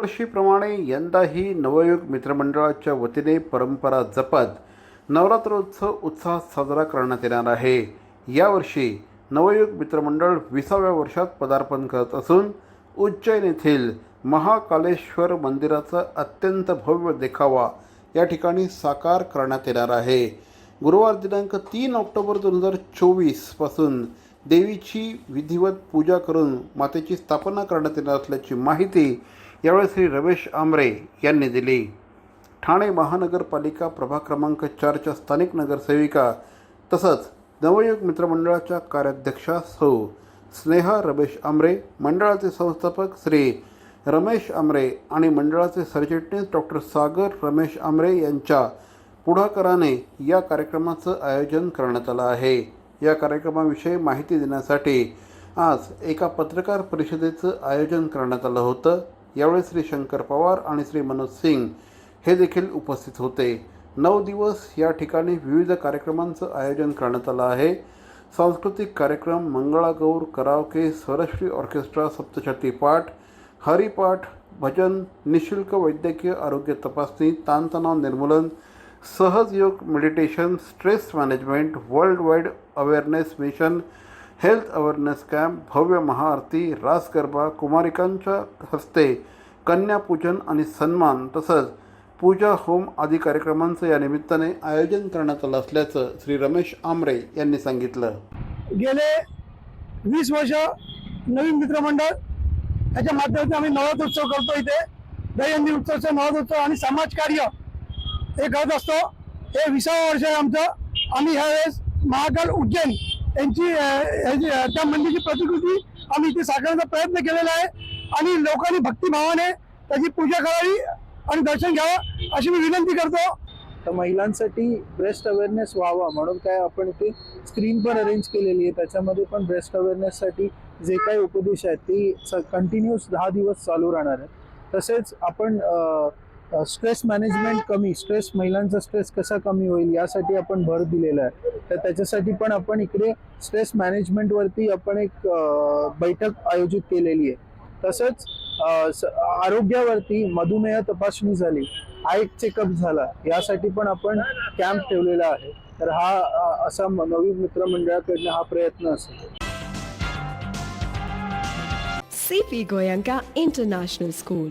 दरवर्षीप्रमाणे यंदाही नवयुग मित्रमंडळाच्या वतीने परंपरा जपत नवरात्रोत्सव उत्साहात साजरा करण्यात येणार आहे. यावर्षी नवयुग मित्रमंडळ विसाव्या वर्षात पदार्पण करत असून उज्जैन येथील महाकालेश्वर मंदिराचा अत्यंत भव्य देखावा या ठिकाणी साकार करण्यात येणार आहे. गुरुवार दिनांक तीन ऑक्टोबर दोन हजार चोवीसपासून देवीची विधिवत पूजा करून मातेची स्थापना करण्यात येणार असल्याची माहिती यावेळी श्री रमेश आमरे यांनी दिली. ठाणे महानगरपालिका प्रभाग क्रमांक चारच्या स्थानिक नगरसेविका तसंच नवयुग मित्रमंडळाच्या कार्याध्यक्षा सौ. स्नेहा रमेश आमरे मंडळाचे संस्थापक श्री रमेश आमरे आणि मंडळाचे सरचिटणीस डॉक्टर सागर रमेश आमरे यांच्या पुढाकाराने या कार्यक्रमाचं आयोजन करण्यात आलं आहे. या कार्यक्रमाविषयी माहिती देण्यासाठी आज एका पत्रकार परिषदेचं आयोजन करण्यात आलं होतं. यावेळी श्री शंकर पवार आणि श्री मनोज सिंग हे देखील उपस्थित होते. नऊ दिवस या ठिकाणी विविध कार्यक्रमांचं आयोजन करण्यात आलं आहे. सांस्कृतिक कार्यक्रम मंगळागौर करावके स्वरश्री ऑर्केस्ट्रा सप्तशती पाठ हरिपाठ भजन निशुल्क वैद्यकीय आरोग्य तपासणी ताणतणाव निर्मूलन Sahaj Yoga meditation stress management worldwide awareness mission health awareness camp भव्य महाआरती रास गरबा कुमारिकांच्या हस्ते कन्यापूजन आणि सन्मान तसंच पूजा होम आदी कार्यक्रमांचं या निमित्ताने आयोजन करण्यात आलं असल्याचं श्री रमेश आमरे यांनी सांगितलं. गेले वीस वर्ष नवीन मित्रमंडळ याच्या माध्यमातून आम्ही नवरात्रोत्सव करतो इथे. दहीहंदी उत्सवचा नवरात्रोत्सव आणि समाजकार्य हे करत असतो. हे विसावं वर्ष आहे आमचं. आम्ही ह्यावेळेस महाकाल उज्जैन यांची ह्याची, त्या मंदिरची प्रतिकृती आम्ही इथे साकारण्याचा प्रयत्न केलेला आहे. आणि लोकांनी भक्तिभावाने त्याची पूजा करावी आणि दर्शन घ्यावं अशी मी विनंती करतो. तर महिलांसाठी ब्रेस्ट अवेअरनेस व्हावा म्हणून काय आपण इथे स्क्रीन पण अरेंज केलेली आहे. त्याच्यामध्ये पण ब्रेस्ट अवेअरनेससाठी जे काही उपदेश आहेत ते कंटिन्यूस दहा दिवस चालू राहणार आहेत. तसेच आपण स्ट्रेस मॅनेजमेंट कमी स्ट्रेस महिलांचा स्ट्रेस कसा कमी होईल यासाठी आपण भर दिलेला आहे. तर त्याच्यासाठी पण आपण इकडे स्ट्रेस मॅनेजमेंटवरती आपण एक बैठक आयोजित केलेली आहे. तसंच आरोग्यावरती मधुमेह तपासणी झाली हा एक चेकअप झाला यासाठी पण आपण कॅम्प ठेवलेला आहे. तर हा असा म- नवीन मित्रमंडळाकडनं हा प्रयत्न असेल. CP Goenka international school